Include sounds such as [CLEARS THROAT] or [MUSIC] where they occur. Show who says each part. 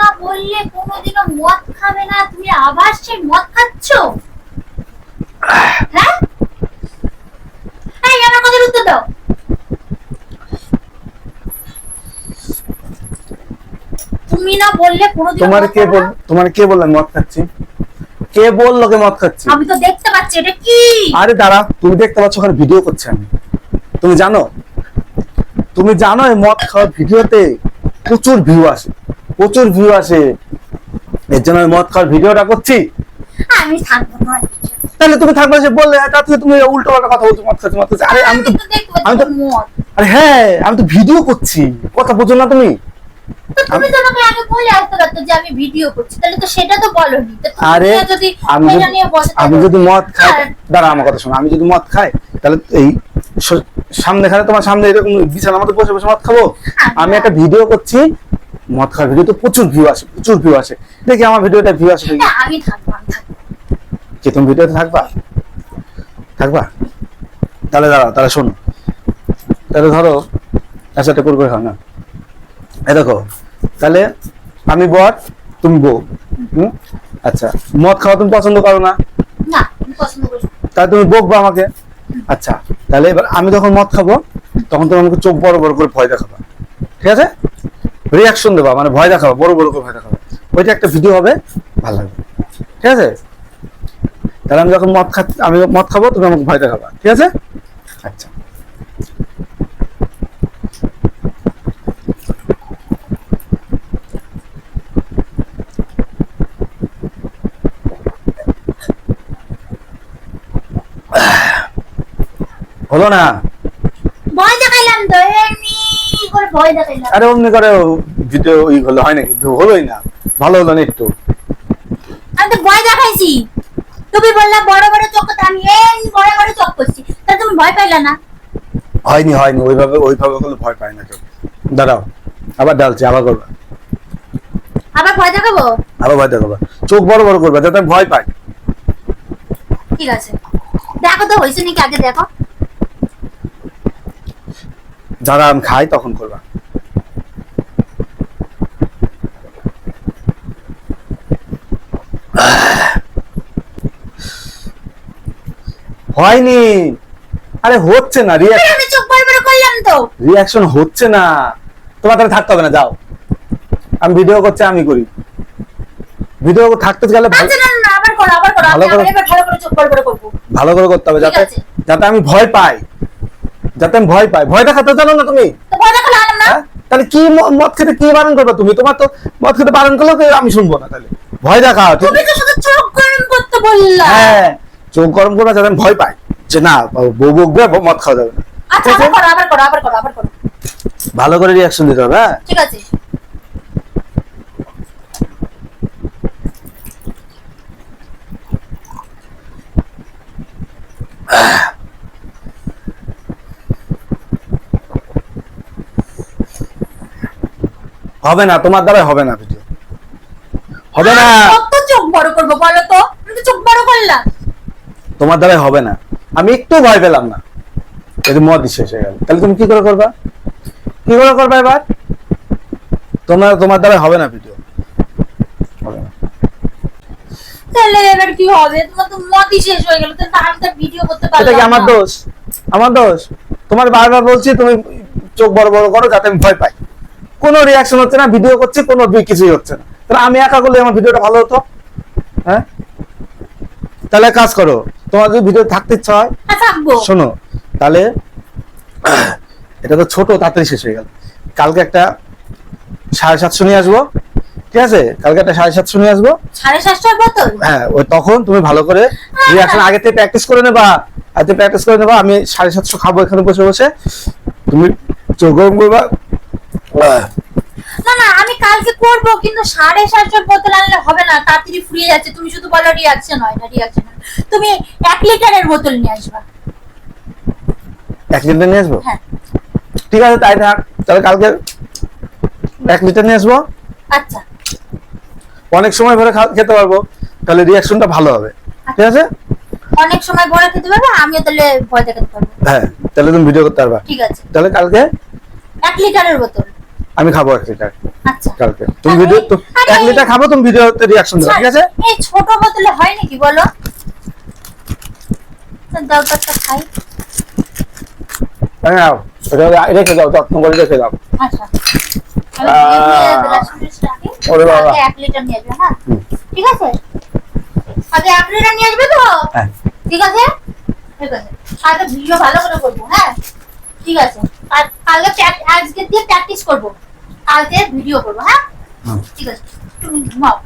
Speaker 1: না বললে কোনোদিনও মদ খাবে না। তুমি আবার সেই মদ খাচ্ছ? হ্যাঁ? এই আমার কথার উত্তর দাও। তুমি না বললে কোনোদিন
Speaker 2: তোমার কে বল তোমার কে মদ খাচ্ছি? কে বলল কে মদ খাচ্ছি?
Speaker 1: আমি তো দেখতে পাচ্ছি এটা কি?
Speaker 2: আরে দাঁড়া তুমি দেখতে পাচ্ছ ওখানে ভিডিও করছে আমি। তুমি জানো? তুমি জানো এই মদ খাওয়ার ভিডিওতে প্রচুর ভিউ আসে। প্রচুর ভিউ আসে। এর জন্য আমি মদ খাওয়ার ভিডিওটা করছি।
Speaker 1: আমি থাকব না।
Speaker 2: তাহলে তুমি থাকবে সে বললে হ্যাঁ, তুমি উল্টো পাল্টা কথা বলছো মদ খাচ্ছি মদ খাচ্ছি। আরে আমি তো আমি তো আরে হ্যাঁ আমি তো ভিডিও করছি। কথা বোঝো না তুমি।
Speaker 1: তুমি তো আমাকে আগে বলে আসতে পারতো যে আমি ভিডিও করছি। তাহলে তো সেটা তো বলোনি।
Speaker 2: আরে
Speaker 1: যদি
Speaker 2: আমি আমি মদ খাই দাঁড়া আমার কথা শোনো। আমি যদি মদ খাই তাহলে এই সামনে খানে তোমার সামনে এরকম বিছানার মধ্যে বসে বসে মদ খাব? আমি একটা ভিডিও করছি মদ খাওয়ার ভিডিও তো প্রচুর ভিউ আসে প্রচুর ভিউ আসে। দেখি আমার ভিডিওটা ভিউ আসে।
Speaker 1: আমি
Speaker 2: কি তুমি ভিডিওতে থাকবা? থাকবা? তাহলে দাঁড়াও তাহলে শোনো। তাহলে ধরো আচ্ছা একটা করে খাও না? এই দেখো তাহলে আমি বর তুমি বউ হুম? আচ্ছা মদ খাওয়া তুমি পছন্দ করো না?
Speaker 1: না আমি পছন্দ করি না।
Speaker 2: তাহলে তুমি বকবা আমাকে? আচ্ছা তাহলে এবার আমি যখন মদ খাব তখন তুমি আমাকে চোখ বড় বড় করে ভয় দেখাবা। ঠিক আছে? রিয়াকশন দেবা মানে ভয় দেখাবা, বড় বড় করে ভয় দেখাবা। ওইটা একটা ভিডিও হবে, ভালো লাগবে। ঠিক আছে? তাহলে আমি যখন মদ খা আমি মদ খাব, তুমি আমাকে ভয় দেখাবা, ঠিক আছে? আচ্ছা। হলো না?
Speaker 1: ভয় দেখাইলাম তো
Speaker 2: আরে অমনি করে ভিডিও ই হলো হয় নাকি? হলোই না। ভালো হলো না একটু
Speaker 1: আমি তো ভয় দেখাইছি। তুমি বললা বড় বড় চোখ করতে আমি এমনি বড় বড় চোখ করছি। তা তুমি ভয় পাইলা না?
Speaker 2: হয়নি হয়নি ওইভাবে ওইভাবে করলে ভয় পায় না কেউ। দাঁড়াও আবার ডালছি আবার করবে।
Speaker 1: আবার ভয় দেখাবো?
Speaker 2: আবার ভয় দেখাবে। চোখ বড় বড় করবে যাতে ভয় পাই।
Speaker 1: ঠিক আছে। দেখো তো হয়েছে নাকি আগে দেখো।
Speaker 2: যারা আমি খাই তখন করবা। হয়নি। আরে হচ্ছে না
Speaker 1: আমি চোখ বড় বড় করলাম তো।
Speaker 2: রিয়াকশন হচ্ছে না। তোমার তাহলে থাকতে হবে না যাও। আমি ভিডিও করছি আমি করি। ভিডিও থাকতে গেলে ভালো-
Speaker 1: আবার করো আবার করো।
Speaker 2: ভালো করে-
Speaker 1: ভালো করে চোখ বড় বড় করব।
Speaker 2: ভালো করে করতে হবে যাতে যাতে আমি ভয় পাই। যাতে আমি ভয় পাই। ভয় দেখাতে জানো না তুমি? হ্যাঁ? তাহলে কি মদ খেতে কি বারণ করবে তুমি? তোমার তো মদ খেতে বারণ করলেও তো আমি শুনব না তাহলে। ভয় দেখা
Speaker 1: তুমি তো শুধু চোখ গরম করতে বললা।
Speaker 2: হ্যাঁ চোখ গরম করবে যাতে আমি ভয় পাই যে না বউ বকবে মদ খাওয়া যাবে না।
Speaker 1: আচ্ছা আবার করো আবার করো আবার করো আবার করো।
Speaker 2: ভালো করে রিয়াকশন দিতে হবে হ্যাঁ?
Speaker 1: ঠিক আছে।
Speaker 2: হবে না তোমার দ্বারা হবে না ভিডিও হবে না।
Speaker 1: কত চোখ বড় করব বলো তো? আমি তো চোখ বড় করলাম
Speaker 2: তোমার দ্বারাই হবে না। আমি একটু ভয় পেলাম না। যদি মদ শেষ হয়ে গেল। তাহলে তুমি কি করে করবা? কি করে করবা এবার? তোমার তোমার দ্বারা হবে না ভিডিও হবে না।
Speaker 1: তাহলে এবার কি হবে? তোমার তো মতই শেষ হয়ে গেল। তাহলে আমি তো ভিডিও করতে
Speaker 2: এটা কি আমার দোষ? আমার দোষ? তোমার বারবার বলছি তুমি চোখ বড় বড় করো যাতে আমি ভয় পাই। কোনো রিয়াকশন হচ্ছে না ভিডিও করছি কোনো কিছুই হচ্ছে না। তাহলে আমি একা করলে আমার ভিডিওটা ভালো হতো? হ্যাঁ? তাহলে কাজ করো তোমার যদি ভিডিও থাকতে ইচ্ছা হয়
Speaker 1: হ্যাঁ
Speaker 2: শোনো তাহলে [CLEARS THROAT] এটা তো ছোট তাড়াতাড়ি শেষ হয়ে গেল। কালকে একটা সাড়ে সাতশো নিয়ে আসব ঠিক আছে? কালকে একটা সাড়ে সাতশো নিয়ে আসব।
Speaker 1: সাড়ে বোতল
Speaker 2: হ্যাঁ ওই তখন তুমি ভালো করে রিয়াকশন আগে থেকে প্র্যাকটিস করে নেবা আগে প্র্যাকটিস করে নেবা আমি সাড়ে সাতশো খাব এখানে বসে বসে। তুমি চোখ গরম করবা
Speaker 1: না না আমি কালকে করব কিন্তু সাড়ে সাতটার বোতল আনলে হবে না তাড়াতাড়ি ফুরিয়ে যাচ্ছে তুমি শুধু বলো রিয়াকশন হয় না রিয়াকশন তুমি এক লিটারের বোতল নিয়ে আসবা।
Speaker 2: এক লিটার নিয়ে আসব?
Speaker 1: হ্যাঁ।
Speaker 2: ঠিক আছে তাই থাক তাহলে কালকে এক লিটার নিয়ে আসব।
Speaker 1: আচ্ছা।
Speaker 2: অনেক সময় ধরে খেতে পারব তাহলে রিয়াকশনটা ভালো হবে। ঠিক আছে?
Speaker 1: অনেক সময় বড় খেতে পারবে আমিও তাহলে ভয় দেখাতে পারব।
Speaker 2: হ্যাঁ তাহলে তুমি ভিডিও করতে পারবা।
Speaker 1: ঠিক আছে।
Speaker 2: তাহলে কালকে
Speaker 1: এক লিটারের বোতল।
Speaker 2: আমি খাব এক লিটার
Speaker 1: আচ্ছা।
Speaker 2: কালকে। তুমি ভিডিও তো এক লিটার খাব তুমি ভিডিওতে রিয়াকশন দেবে ঠিক আছে?
Speaker 1: এই ছোট বোতলে হয় নাকি বলো? দাও তো একটা খাই।
Speaker 2: হ্যাঁ নাও, রেখে দাও যত্ন করে রেখে দাও।
Speaker 1: আচ্ছা।
Speaker 2: ওরে বাবা।
Speaker 1: এক লিটার নিয়ে আসবে হ্যাঁ? ঠিক আছে? আগে এক লিটার নিয়ে আসবে তো?
Speaker 2: হ্যাঁ।
Speaker 1: ঠিক আছে? ঠিক আছে। কালকে ভিডিও ভালো করে করব হ্যাঁ? ঠিক আছে। আর কালকে আজকে দিয়ে প্র্যাকটিস করব। কালকে ভিডিও করব হ্যাঁ। ঠিক আছে। তুমি ঘুমাও।